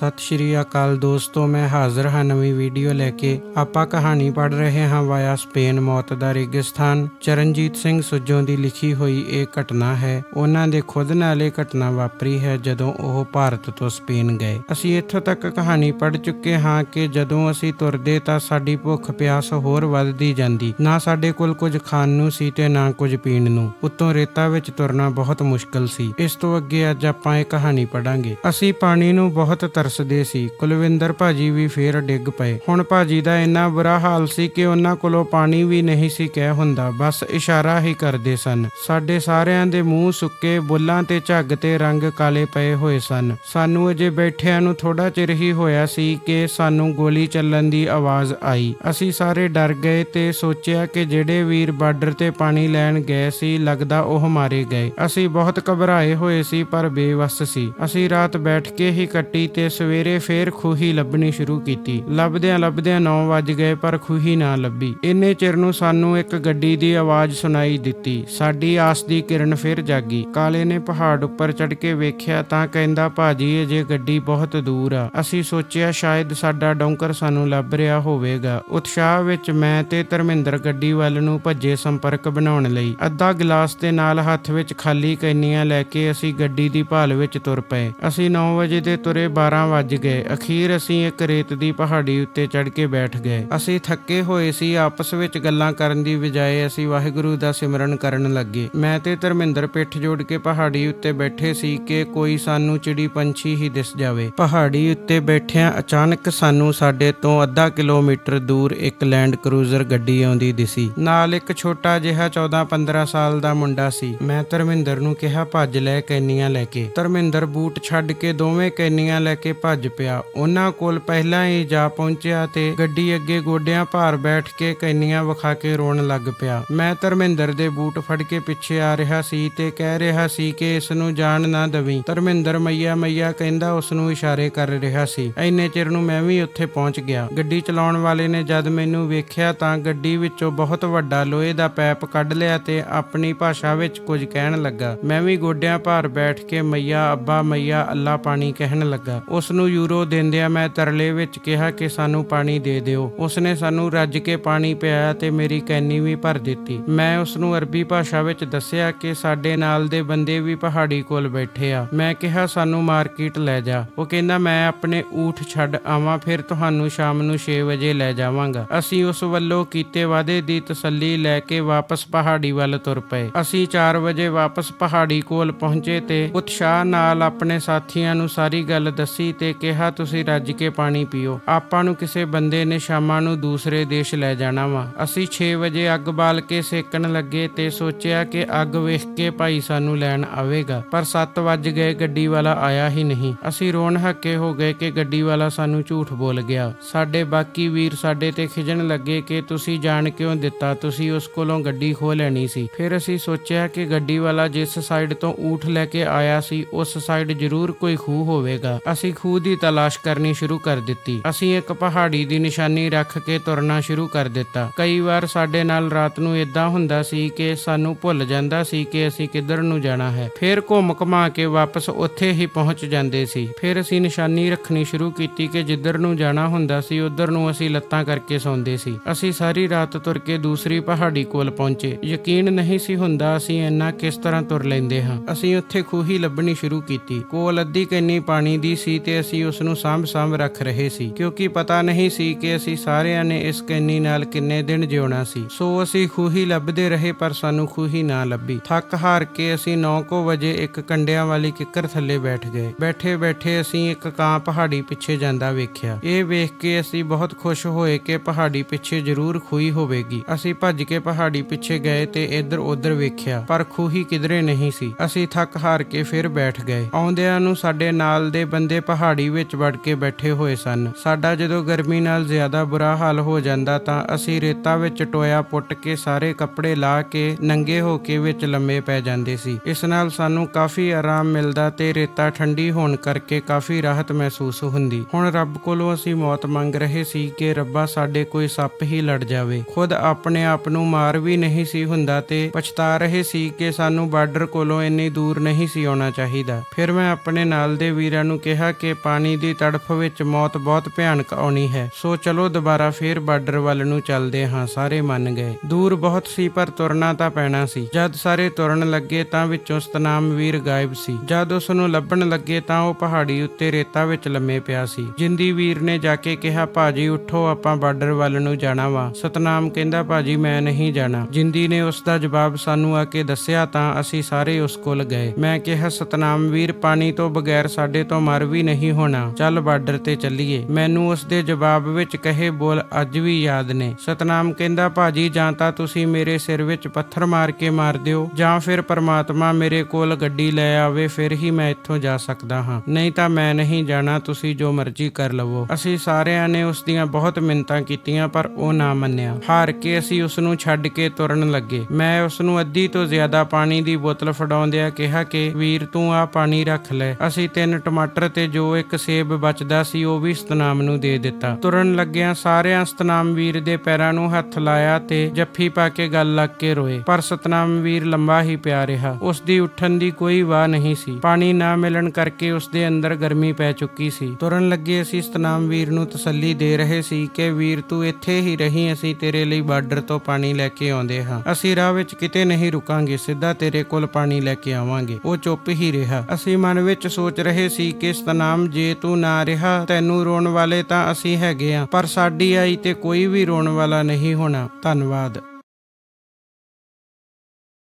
ਸਤਿ ਸ਼੍ਰੀ ਅਕਾਲ ਦੋਸਤੋ, ਮੈਂ ਹਾਜ਼ਰ ਹਾਂ ਨਵੀਂ ਵੀਡੀਓ ਲੈ ਕੇ। ਆਪਾਂ ਕਹਾਣੀ ਪੜ੍ਹ ਰਹੇ ਹਾਂ ਵਾਇਆ ਸਪੇਨ ਮੌਤ ਦਾ ਰੇਗਿਸਤਾਨ। ਚਰਨਜੀਤ ਸਿੰਘ ਸੁੱਜੋਂ ਦੀ ਲਿਖੀ ਹੋਈ ਇਹ ਘਟਨਾ ਹੈ। ਉਹਨਾਂ ਦੇ ਖੁਦ ਨਾਲ ਇਹ ਘਟਨਾ ਵਾਪਰੀ ਹੈ ਜਦੋਂ ਉਹ ਭਾਰਤ ਤੋਂ ਸਪੇਨ ਗਏ। ਅਸੀਂ ਇੱਥੋਂ ਤੱਕ ਕਹਾਣੀ ਪੜ੍ਹ ਚੁੱਕੇ ਹਾਂ ਕਿ ਜਦੋਂ ਅਸੀਂ ਤੁਰਦੇ ਤਾਂ ਸਾਡੀ ਭੁੱਖ ਪਿਆਸ ਹੋਰ ਵੱਧਦੀ ਜਾਂਦੀ। ਨਾ ਸਾਡੇ ਕੋਲ ਕੁਝ ਖਾਣ ਨੂੰ ਸੀ ਤੇ ਨਾ ਕੁਝ ਪੀਣ ਨੂੰ। ਉੱਤੋਂ ਰੇਤਾ ਵਿੱਚ ਤੁਰਨਾ ਬਹੁਤ ਮੁਸ਼ਕਲ ਸੀ। ਇਸ ਤੋਂ ਅੱਗੇ ਅੱਜ ਆਪਾਂ ਇਹ ਕਹਾਣੀ ਪੜਾਂਗੇ ਅਸੀਂ ਪਾਣੀ ਨੂੰ ਬਹੁਤ ਤਰਸਦੇ ਸੀ, ਕੁਲਵਿੰਦਰ ਭਾਜੀ ਵੀ ਫੇਰ ਡਿੱਗ ਪਏ। ਹੁਣ ਭਾਜੀ ਦਾ ਇੰਨਾ ਬੁਰਾ ਹਾਲ ਸੀ ਕਿ ਉਹਨਾਂ ਕੋਲੋਂ ਪਾਣੀ ਵੀ ਨਹੀਂ ਸੀ ਕਹਿ ਹੁੰਦਾ, ਬਸ ਇਸ਼ਾਰਾ ਹੀ ਕਰਦੇ ਸਨ। ਸਾਡੇ ਸਾਰਿਆਂ ਦੇ ਮੂੰਹ ਸੁੱਕੇ, ਬੁੱਲਾਂ ਤੇ ਝੱਗ ਤੇ ਰੰਗ ਕਾਲੇ ਪਏ ਹੋਏ ਸਨ। ਸਾਨੂੰ ਅਜੇ ਬੈਠਿਆਂ ਨੂੰ ਥੋੜਾ ਚਿਰ ਹੀ ਹੋਇਆ ਸੀ ਕਿ ਸਾਨੂੰ ਗੋਲੀ ਚੱਲਣ ਦੀ ਆਵਾਜ਼ ਆਈ। ਅਸੀਂ ਸਾਰੇ ਡਰ ਗਏ ਤੇ ਸੋਚਿਆ ਕਿ ਜਿਹੜੇ ਵੀਰ ਬਾਰਡਰ ਤੇ ਪਾਣੀ ਲੈਣ ਗਏ ਸੀ, ਲੱਗਦਾ ਉਹ ਮਾਰੇ ਗਏ। ਅਸੀਂ ਬਹੁਤ ਘਬਰਾਏ ਹੋਏ ਸੀ ਪਰ ਬੇਵਸ ਸੀ। ਅਸੀਂ ਰਾਤ ਬੈਠ ਕੇ ਹੀ ਕੱਟੀ ਤੇ ਸਵੇਰੇ ਫੇਰ ਖੂਹੀ ਲੱਭਣੀ ਸ਼ੁਰੂ ਕੀਤੀ। ਲੱਭਦਿਆਂ ਲੱਭਦਿਆਂ 9 ਵੱਜ ਗਏ, ਪਰ ਖੂਹੀ ਨਾ ਲੱਭੀ। ਇੰਨੇ ਚਿਰ ਨੂੰ ਸਾਨੂੰ ਇੱਕ ਗੱਡੀ ਦੀ ਆਵਾਜ਼ ਸੁਣਾਈ ਦਿੱਤੀ। ਸਾਡੀ ਆਸ ਦੀ ਕਿਰਨ ਫਿਰ ਜਾਗੀ। ਕਾਲੇ ਨੇ ਪਹਾੜ ਉੱਪਰ ਚੜ ਕੇ ਵੇਖਿਆ ਤਾਂ ਕਹਿੰਦਾ, ਭਾਜੀ, ਅਜੇ ਗੱਡੀ ਬਹੁਤ ਦੂਰ ਆ। ਅਸੀਂ ਸੋਚਿਆ ਸ਼ਾਇਦ ਸਾਡਾ ਡੌਂਕਰ ਸਾਨੂੰ ਲੱਭ ਰਿਹਾ ਹੋਵੇਗਾ। ਉਤਸ਼ਾਹ ਵਿੱਚ ਮੈਂ ਤੇ ਧਰਮਿੰਦਰ ਗੱਡੀ ਵੱਲ ਨੂੰ ਭੱਜੇ ਸੰਪਰਕ ਬਣਾਉਣ ਲਈ। ਅੱਧਾ ਗਲਾਸ ਦੇ ਨਾਲ ਹੱਥ ਵਿੱਚ ਖਾਲੀ ਕੈਨੀਆਂ ਲੈ ਕੇ ਅਸੀਂ ਗੱਡੀ ਦੀ ਭਾਲ ਵਿੱਚ ਤੁਰ ਪਏ। ਅਸੀਂ 9 ਵਜੇ ਦੇ ਤੁਰੇ 12 ਵੱਜ ਗਏ। ਅਖੀਰ ਅਸੀਂ ਇੱਕ ਰੇਤ ਦੀ ਪਹਾੜੀ ਉੱਤੇ ਚੜ ਕੇ ਬੈਠ ਗਏ। ਅਸੀਂ ਥੱਕੇ ਹੋਏ ਸੀ, ਆਪਸ ਵਿੱਚ ਗੱਲਾਂ ਕਰਨ ਦੀ ਬਜਾਏ ਅਸੀਂ ਵਾਹਿਗੁਰੂ ਦਾ ਸਿਮਰਨ ਕਰਨ ਲੱਗੇ। ਮੈਂ ਤੇ ਧਰਮਿੰਦਰ ਪਿੱਠ ਜੋੜ ਕੇ ਪਹਾੜੀ ਉੱਤੇ ਬੈਠੇ ਸੀ ਕਿ ਕੋਈ ਸਾਨੂੰ ਚਿੜੀ ਪੰਛੀ ਹੀ ਦਿਸ ਜਾਵੇ। ਪਹਾੜੀ ਉੱਤੇ ਬੈਠਿਆਂ ਅਚਾਨਕ ਸਾਨੂੰ ਸਾਡੇ ਤੋਂ ਅੱਧਾ ਕਿਲੋਮੀਟਰ ਦੂਰ ਇੱਕ ਲੈਂਡ ਕਰੂਜ਼ਰ ਗੱਡੀ ਆਉਂਦੀ ਦਿਸੀ। ਨਾਲ ਇੱਕ ਛੋਟਾ ਜਿਹਾ 14-15 ਸਾਲ ਦਾ ਮੁੰਡਾ ਸੀ। ਮੈਂ ਧਰਮਿੰਦਰ ਨੂੰ ਕਿਹਾ, ਭੱਜ ਲੈ ਕੈਨੀਆਂ ਲੈ ਕੇ। ਧਰਮਿੰਦਰ ਬੂਟ ਛੱਡ ਕੇ ਦੋਵੇਂ ਕੈਨੀਆਂ ਲੈ ਕੇ ਭੱਜ ਪਿਆ। ਉਹਨਾਂ ਕੋਲ ਪਹਿਲਾਂ ਹੀ ਜਾ ਪਹੁੰਚਿਆ ਤੇ ਗੱਡੀ ਅੱਗੇ ਗੋਡਿਆਂ ਭਾਰ ਬੈਠ ਕੇ ਕੈਨੀਆਂ ਵਿਖਾ ਕੇ ਰੋਣ ਲੱਗ ਪਿਆ। ਮੈਂ ਧਰਮਿੰਦਰ ਦੇ ਬੂਟ ਫੜ ਕੇ ਪਿੱਛੇ ਆ ਰਿਹਾ ਸੀ ਤੇ ਕਹਿ ਰਿਹਾ ਸੀ ਕਿ ਇਸ ਨੂੰ ਜਾਣ ਨਾ ਦਵੀਂ। ਧਰਮਿੰਦਰ ਮਈਆ ਮਈਆ ਕਹਿੰਦਾ ਉਸ ਨੂੰ ਇਸ਼ਾਰੇ ਕਰ ਰਿਹਾ ਸੀ। ਐਨੇ ਚਿਰ ਨੂੰ ਮੈਂ ਵੀ ਉੱਥੇ ਪਹੁੰਚ ਗਿਆ। ਗੱਡੀ ਚਲਾਉਣ ਵਾਲੇ ਨੇ ਜਦ ਮੈਨੂੰ ਵੇਖਿਆ ਤਾਂ ਗੱਡੀ ਵਿੱਚੋਂ ਬਹੁਤ ਵੱਡਾ ਲੋਹੇ ਦਾ ਪੈਪ ਕੱਢ ਲਿਆ ਤੇ ਆਪਣੀ ਭਾਸ਼ਾ ਵਿੱਚ ਕੁਝ ਕਹਿਣ ਲੱਗਾ। ਮੈਂ ਵੀ ਗੋਡਿਆਂ ਭਾਰ ਬੈਠ ਕੇ ਮਈਆ ਅੱਬਾ ਮਈਆ ਅੱਲਾ ਪਾਣੀ ਕਹਿਣ ਲੱਗਾ। ਉਸ ਨੂੰ ਯੂਰੋ ਦਿੰਦਿਆਂ ਮੈਂ ਤਰਲੇ ਵਿੱਚ ਕਿਹਾ ਕਿ ਸਾਨੂੰ ਪਾਣੀ ਦੇ ਦਿਓ। ਉਸ ਨੇ ਸਾਨੂੰ ਰੱਜ ਕੇ ਪਾਣੀ ਪਿਆਇਆ ਤੇ ਮੇਰੀ ਕੈਨੀ ਵੀ ਭਰ ਦਿੱਤੀ। ਮੈਂ ਉਸ ਨੂੰ ਅਰਬੀ ਭਾਸ਼ਾ ਵਿੱਚ ਦੱਸਿਆ ਕਿ ਸਾਡੇ ਨਾਲ ਦੇ ਬੰਦੇ ਵੀ ਪਹਾੜੀ ਕੋਲ ਬੈਠੇ ਆ। ਮੈਂ ਕਿਹਾ, ਸਾਨੂੰ ਮਾਰਕੀਟ ਲੈ ਜਾ। ਉਹ ਕਹਿੰਦਾ, ਮੈਂ ਆਪਣੇ ਊਠ ਛੱਡ ਆਵਾਂ, ਫਿਰ ਤੁਹਾਨੂੰ ਸ਼ਾਮ ਨੂੰ 6 ਵਜੇ ਲੈ ਜਾਵਾਂਗਾ। ਅਸੀਂ ਉਸ ਵੱਲੋਂ ਕੀਤੇ ਵਾਅਦੇ ਦੀ ਤਸੱਲੀ ਲੈ ਕੇ ਵਾਪਸ ਪਹਾੜੀ ਵੱਲ ਤੁਰ ਪਏ। ਅਸੀਂ 4 ਵਜੇ ਵਾਪਸ ਪਹਾੜੀ ਕੋਲ ਪਹੁੰਚੇ ਤੇ ਉਤਸ਼ਾਹ ਨਾਲ ਆਪਣੇ ਸਾਥੀਆਂ ਨੂੰ ਸਾਰੀ ਗੱਲ ਦੱਸੀ ਤੇ ਕਿਹਾ, ਤੁਸੀਂ ਰੱਜ ਕੇ ਪਾਣੀ ਪੀਓ। ਆਪਾਂ ਨੂੰ ਕਿਸੇ ਬੰਦੇ ਨੇ ਸ਼ਾਮਾਂ ਨੂੰ ਦੂਸਰੇ ਦੇਸ਼ ਲੈ ਜਾਣਾ ਵਾ। ਅਸੀਂ 6 ਵਜੇ ਅੱਗ ਬਾਲ ਕੇ ਸੇਕਣ ਲੱਗੇ ਤੇ ਸੋਚਿਆ ਕਿ ਅੱਗ ਵੇਖ ਕੇ ਭਾਈ ਸਾਨੂੰ ਲੈਣ ਆਵੇਗਾ। ਪਰ 7 ਵੱਜ ਗਏ, ਗੱਡੀ ਵਾਲਾ ਆਇਆ ਹੀ ਨਹੀਂ। ਅਸੀਂ ਰੋਣ ਹੱਕੇ ਹੋ ਗਏ ਕਿ ਗੱਡੀ ਵਾਲਾ ਸਾਨੂੰ ਝੂਠ ਬੋਲ ਗਿਆ। ਸਾਡੇ ਬਾਕੀ ਵੀਰ ਸਾਡੇ ਤੇ ਖਿਜਣ ਲੱਗੇ ਕਿ ਤੁਸੀਂ ਜਾਣ ਕਿਉਂ ਦਿੱਤਾ? ਤੁਸੀਂ ਉਸ ਕੋਲੋਂ ਗੱਡੀ ਖੋ ਲੈਣੀ ਸੀ। ਫਿਰ ਅਸੀਂ ਸੋਚਿਆ ਕਿ ਗੱਡੀ ਵਾਲਾ ਜਿਸ ਸਾਈਡ ਤੋਂ ਊਠ ਲੈ ਕੇ ਆਇਆ ਸੀ, ਉਸ ਸਾਈਡ ਜ਼ਰੂਰ ਕੋਈ ਖੂਹ ਹੋਵੇਗਾ। ਅਸੀਂ ਖੂਹ ਦੀ ਤਲਾਸ਼ ਕਰਨੀ ਸ਼ੁਰੂ ਕਰ ਦਿੱਤੀ। ਅਸੀਂ ਇੱਕ ਪਹਾੜੀ ਦੀ ਨਿਸ਼ਾਨੀ ਰੱਖ ਕੇ ਤੁਰਨਾ ਸ਼ੁਰੂ ਕਰ ਦਿੱਤਾ। ਕਈ ਵਾਰ ਸਾਡੇ ਨਾਲ ਰਾਤ ਨੂੰ ਇਦਾਂ ਹੁੰਦਾ ਸੀ ਕਿ ਸਾਨੂੰ ਭੁੱਲ ਜਾਂਦਾ ਸੀ ਕਿ ਅਸੀਂ ਕਿੱਧਰ ਨੂੰ ਜਾਣਾ ਹੈ। ਫਿਰ ਘੁੰਮ ਘਮਾ ਕੇ ਵਾਪਸ ਉੱਥੇ ਹੀ ਪਹੁੰਚ ਜਾਂਦੇ ਸੀ। ਫਿਰ ਅਸੀਂ ਨਿਸ਼ਾਨੀ ਰੱਖਣੀ ਸ਼ੁਰੂ ਕੀਤੀ ਕਿ ਜਿੱਧਰ ਨੂੰ ਜਾਣਾ ਹੁੰਦਾ ਸੀ, ਉਧਰ ਨੂੰ ਅਸੀਂ ਲੱਤਾਂ ਕਰਕੇ ਸੌਂਦੇ ਸੀ। ਅਸੀਂ ਸਾਰੀ ਰਾਤ ਤੁਰ ਕੇ ਦੂਸਰੀ ਪਹਾੜੀ ਕੋਲ ਪਹੁੰਚੇ। ਯਕੀਨ ਨਹੀਂ ਸੀ ਹੁੰਦਾ ਅਸੀਂ ਇੰਨਾ ਕਿਸ ਤਰ੍ਹਾਂ ਤੁਰ ਲੈਂਦੇ ਹਾਂ। ਅਸੀਂ ਉੱਥੇ ਖੂਹੀ ਲੱਭਣੀ ਸ਼ੁਰੂ ਕੀਤੀ। ਕੋਲ ਅੱਧੀ ਕੈਨੀ ਪਾਣੀ ਦੀ ਸੀ ਤੇ ਅਸੀਂ ਉਸ ਨੂੰ ਸਾਂਭ-ਸਾਂਭ ਰੱਖ ਰਹੇ ਸੀ, ਕਿਉਂਕਿ ਪਤਾ ਨਹੀਂ ਸੀ ਕਿ ਅਸੀਂ ਸਾਰਿਆਂ ਨੇ ਇਸ ਕੈਨੀ ਨਾਲ ਕਿੰਨੇ ਦਿਨ ਜਿਉਣਾ ਸੀ। ਸੋ ਅਸੀਂ ਖੂਹੀ ਲੱਭਦੇ ਰਹੇ, ਪਰ ਸਾਨੂੰ ਖੂਹੀ ਨਾ ਲੱਭੀ। ਥੱਕ ਹਾਰ ਕੇ ਅਸੀਂ 9:00 ਵਜੇ ਇੱਕ ਕੰਡਿਆਂ ਵਾਲੀ ਕਿੱਕਰ ਥੱਲੇ ਬੈਠ ਗਏ। ਬੈਠੇ ਬੈਠੇ ਅਸੀਂ ਇੱਕ ਕਾਂ ਪਹਾੜੀ ਪਿੱਛੇ ਜਾਂਦਾ ਵੇਖਿਆ। ਇਹ ਵੇਖ ਕੇ ਅਸੀਂ ਬਹੁਤ ਖੁਸ਼ ਹੋਏ ਕਿ ਪਹਾੜੀ ਪਿੱਛੇ ਜ਼ਰੂਰ ਖੂਹੀ ਹੋਵੇਗੀ। ਅਸੀਂ ਭੱਜ ਕੇ ਪਹਾੜੀ ਪਿੱਛੇ ਗਏ ਤੇ ਇੱਧਰ ਉੱਧਰ ਵੇਖਿਆ, ਪਰ ਖੂਹੀ ਕਿਧਰੇ ਨਹੀਂ ਸੀ। ਅਸੀਂ ਥੱਕ ਹਾਰ ਕੇ ਫਿਰ ਬੈਠ ਗਏ। ਆਉਂਦਿਆਂ ਨੂੰ ਸਾਡੇ ਨਾਲ ਦੇ ਬੰਦੇ ਪਹਾੜੀ ਪਹਾੜੀ ਵਿੱਚ ਵੜ ਕੇ ਬੈਠੇ ਹੋਏ ਸਨ। ਸਾਡਾ ਜਦੋਂ ਗਰਮੀ ਨਾਲ ਜ਼ਿਆਦਾ ਬੁਰਾ ਹਾਲ ਹੋ ਜਾਂਦਾ ਤਾਂ ਅਸੀਂ ਰੇਤਾ ਵਿੱਚ ਟੋਇਆ ਪੁੱਟ ਕੇ ਸਾਰੇ ਕੱਪੜੇ ਲਾ ਕੇ ਨੰਗੇ ਹੋ ਕੇ ਵਿੱਚ ਲੰਮੇ ਪੈ ਜਾਂਦੇ ਸੀ। ਇਸ ਨਾਲ ਸਾਨੂੰ ਕਾਫੀ ਆਰਾਮ ਮਿਲਦਾ ਤੇ ਰੇਤਾ ਠੰਡੀ ਹੋਣ ਕਰਕੇ ਕਾਫੀ ਰਾਹਤ ਮਹਿਸੂਸ ਹੁੰਦੀ। ਹੁਣ ਰੱਬ ਕੋਲੋਂ ਅਸੀਂ ਮੌਤ ਮੰਗ ਰਹੇ ਸੀ ਕਿ ਰੱਬਾ ਸਾਡੇ ਕੋਈ ਸੱਪ ਹੀ ਲੜ ਜਾਵੇ। ਖੁਦ ਆਪਣੇ ਆਪ ਨੂੰ ਮਾਰ ਵੀ ਨਹੀਂ ਸੀ ਹੁੰਦਾ ਤੇ ਪਛਤਾ ਰਹੇ ਸੀ ਕਿ ਸਾਨੂੰ ਬਾਰਡਰ ਕੋਲੋਂ ਇੰਨੀ ਦੂਰ ਨਹੀਂ ਸੀ ਆਉਣਾ ਚਾਹੀਦਾ। ਫਿਰ ਮੈਂ ਆਪਣੇ ਨਾਲ ਦੇ ਵੀਰਾਂ ਨੂੰ ਕਿਹਾ ਕਿ ਕਿ ਪਾਣੀ ਦੀ ਤੜਫ ਵਿੱਚ ਮੌਤ ਬਹੁਤ ਭਿਆਨਕ ਆਉਣੀ ਹੈ। ਸੋ ਚਲੋ ਦੁਬਾਰਾ ਫੇਰ ਬਾਰਡਰ ਵੱਲ ਨੂੰ ਚੱਲਦੇ ਹਾਂ, ਸਾਰੇ ਮੰਨ ਗਏ। ਦੂਰ ਬਹੁਤ ਸੀ, ਪਰ ਤੁਰਨਾ ਤਾਂ ਪੈਣਾ ਸੀ। ਜਦ ਸਾਰੇ ਤੁਰਨ ਲੱਗੇ ਤਾਂ ਵਿੱਚੋਂ ਸਤਨਾਮ ਵੀਰ ਗਾਇਬ ਸੀ। ਜਦ ਉਸ ਨੂੰ ਲੱਭਣ ਲੱਗੇ ਤਾਂ ਉਹ ਪਹਾੜੀ ਉੱਤੇ ਰੇਤਾ ਵਿੱਚ ਲੰਮੇ ਪਿਆ ਸੀ। ਜਿੰਦੀ ਵੀਰ ਨੇ ਜਾ ਕੇ ਕਿਹਾ, ਭਾਜੀ, ਉੱਠੋ, ਆਪਾਂ ਬਾਰਡਰ ਵੱਲ ਨੂੰ ਜਾਣਾ ਵਾ। ਸਤਨਾਮ ਕਹਿੰਦਾ, ਭਾਜੀ, ਮੈਂ ਨਹੀਂ ਜਾਣਾ। ਜਿੰਦੀ ਨੇ ਉਸ ਦਾ ਜਵਾਬ ਸਾਨੂੰ ਆ ਕੇ ਦੱਸਿਆ ਤਾਂ ਅਸੀਂ ਸਾਰੇ ਉਸ ਕੋਲ ਗਏ। ਮੈਂ ਕਿਹਾ, ਸਤਨਾਮ ਵੀਰ, ਪਾਣੀ ਤੋਂ ਬਗੈਰ ਸਾਡੇ ਤੋਂ ਮਰ ਵੀ ਨਹੀਂ ਹੋਣਾ। ਚੱਲ ਬਾਰਡਰ ਤੇ ਚੱਲੀਏ। ਮੈਨੂੰ ਉਸ ਦੇ ਜਵਾਬ ਵਿੱਚ ਕਹੇ, ਬੋਲ, ਅੱਜ ਵੀ ਯਾਦ ਨੇ। ਸਤਨਾਮ ਕਹਿੰਦਾ, ਭਾਜੀ, ਜਾਂ ਤਾਂ ਤੁਸੀਂ ਮੇਰੇ ਸਿਰ ਵਿੱਚ ਪੱਥਰ ਮਾਰ ਕੇ ਮਾਰ ਦਿਓ, ਜਾਂ ਫਿਰ ਪਰਮਾਤਮਾ ਮੇਰੇ ਕੋਲ ਗੱਡੀ ਲੈ ਆਵੇ, ਫਿਰ ਹੀ ਮੈਂ ਇੱਥੋਂ ਜਾ ਸਕਦਾ ਹਾਂ। ਨਹੀਂ ਤਾਂ ਮੈਂ ਨਹੀਂ ਜਾਣਾ, ਤੁਸੀਂ ਜੋ ਮਰਜ਼ੀ ਕਰ ਲਵੋ। ਅਸੀਂ ਸਾਰਿਆਂ ਨੇ ਉਸ ਦੀਆਂ ਬਹੁਤ ਮਿੰਨਤਾਂ ਕੀਤੀਆਂ, ਪਰ ਉਹ ਨਾ ਮੰਨਿਆ। ਹਾਰ ਕੇ ਅਸੀਂ ਉਸ ਨੂੰ ਛੱਡ ਕੇ ਤੁਰਨ ਲੱਗੇ। ਮੈਂ ਉਸ ਨੂੰ ਅੱਧੀ ਤੋਂ ਜ਼ਿਆਦਾ ਪਾਣੀ ਦੀ ਬੋਤਲ ਫੜਾਉਂਦਿਆਂ ਕਿਹਾ ਕਿ, ਵੀਰ, ਤੂੰ ਆ ਪਾਣੀ ਰੱਖ ਲੈ। ਅਸੀਂ ਤਿੰਨ ਟਮਾਟਰ ਤੇ ਜੋ ਇੱਕ ਸੇਬ ਬਚਦਾ ਸੀ, ਉਹ ਵੀ ਸਤਨਾਮ ਨੂੰ ਦੇ ਦਿੱਤਾ। ਤੁਰਨ ਲੱਗਿਆਂ ਸਾਰਿਆਂ ਸਤਨਾਮ ਵੀਰ ਦੇ ਪੈਰਾਂ ਨੂੰ ਹੱਥ ਲਾਇਆ ਤੇ ਜੱਫੀ ਪਾ ਕੇ ਗੱਲ ਲੱਗ ਕੇ ਰੋਏ। ਪਰ ਸਤਨਾਮ ਵੀਰ ਲੰਬਾ ਹੀ ਪਿਆ ਰਿਹਾ। ਉਸ ਦੀ ਉੱਠਣ ਦੀ ਕੋਈ ਵਾਹ ਨਹੀਂ ਸੀ। ਪਾਣੀ ਨਾ ਮਿਲਣ ਕਰਕੇ ਉਸ ਦੇ ਅੰਦਰ ਗਰਮੀ ਪੈ ਚੁੱਕੀ ਸੀ। ਤੁਰਨ ਲੱਗੇ ਅਸੀਂ ਸਤਨਾਮ ਵੀਰ ਨੂੰ ਤਸੱਲੀ ਦੇ ਰਹੇ ਸੀ ਕਿ, ਵੀਰ, ਤੂੰ ਇੱਥੇ ਹੀ ਰਹੀਂ, ਅਸੀਂ ਤੇਰੇ ਲਈ ਬਾਰਡਰ ਤੋਂ ਪਾਣੀ ਲੈ ਕੇ ਆਉਂਦੇ ਹਾਂ। ਅਸੀਂ ਰਾਹ ਵਿੱਚ ਕਿਤੇ ਨਹੀਂ ਰੁਕਾਂਗੇ, ਸਿੱਧਾ ਤੇਰੇ ਕੋਲ ਪਾਣੀ ਲੈ ਕੇ ਆਵਾਂਗੇ। ਉਹ ਚੁੱਪ ਹੀ ਰਿਹਾ। ਅਸੀਂ ਮਨ ਵਿੱਚ ਸੋਚ ਰਹੇ ਸੀ ਕਿ ਸਤਨਾਮ ਜੇ ਤੂੰ ਨਾ ਰਿਹਾ, ਤੈਨੂੰ ਰੋਣ ਵਾਲੇ ਤਾਂ ਅਸੀਂ ਹੈਗੇ ਆ, ਪਰ ਸਾਡੀ ਆਈ ਤੇ ਕੋਈ ਵੀ ਰੋਣ ਵਾਲਾ ਨਹੀਂ ਹੋਣਾ। ਧੰਨਵਾਦ।